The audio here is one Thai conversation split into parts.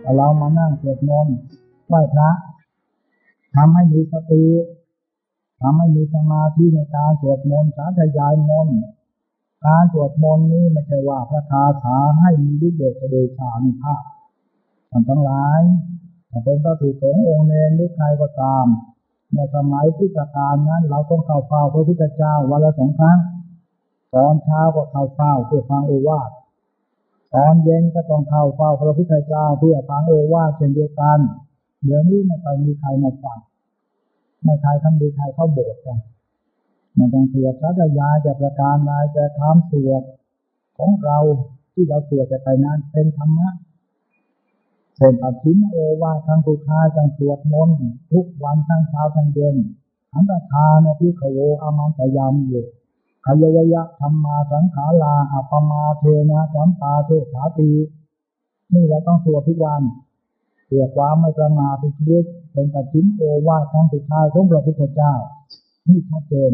แต่เรามานั่งสวดมนต์ไหว้พระทำให้มีสติทำให้มีสมาธิในการสวดมนต์สาธยายมนต์การสวดมนต์นี้ไม่ใช่ว่าพระคาถาให้มีฤทธิ์เดชเดชานุภาพท่านทั้งหลายถ้าเป็นพระถูกสงองค์เนรหรือใครก็ตามเมื่อสมัยพุทธกาลนั้น เราต้องเข้าเฝ้าพระพุทธเจ้าวันละสองครั้งตอนเช้าก็เข้าเฝ้าเพื่อฟังโอวาท ตอนเย็นก็ต้องเข้าเฝ้าพระพุทธเจ้าเพื่อฟังโอวาทเช่นเดียวกัน เดี๋ยวนี้ไม่ค่อยมีใครมาฟังไม่ใครทำดีใครเข้าโบสถ์กันมันต้องสวดสัตยายจะประการใดจะทำสวดของเราที่เราสวดจะไปนั้นเป็นธรรมะเช่นปัจฉิมโอวาททางสุทายจังสวดมนต์ทุกวันทั้งเช้าทั้งเย็นอันตทานพิขโวอามันตยามอยู่ ขยวยะธรรมมาสังขาราอัปมาเทนะสัมปาเทสาตีนี่เราต้องสวดทุกวันเพื่อความไม่ประมาทในชีวิตเป็นปัจฉิมโอวาทครั้งสุดท้ายของพระพุทธเจ้านี่ชัดเจน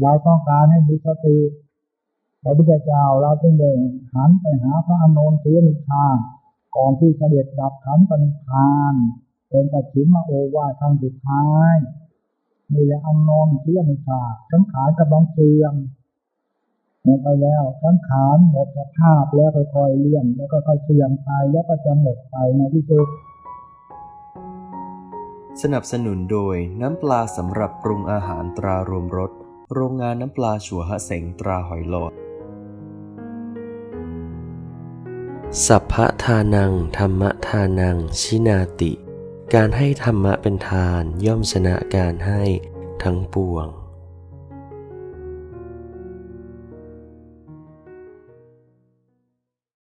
เราต้องการให้มีสติพระพุทธเจ้าเราจึงเดินหันไปหาพระอานนท์เสียนิทาก่อนที่เสด็จดับขันปณิพาน เป็นปัจฉิมโอวาทครั้งสุดท้าย นี่แหละอานนท์เสียนิทานสังขารกำลังเสื่อมหมดไปแล้วสังขารหมดสภาพแล้วค่อยๆเลี่ยงแล้วก็ค่อยเสื่อมไปแล้วก็จะหมดไปในที่สุดสนับสนุนโดยน้ำปลาสำหรับปรุงอาหารตรารวมรสโรงงานน้ำปลาชัวฮะเสงตราหอยหลอด สัพพะทานัง ธรรมทานัง ชินาติ การให้ธรรมะเป็นทานย่อมชนะการให้ ทั้งปวง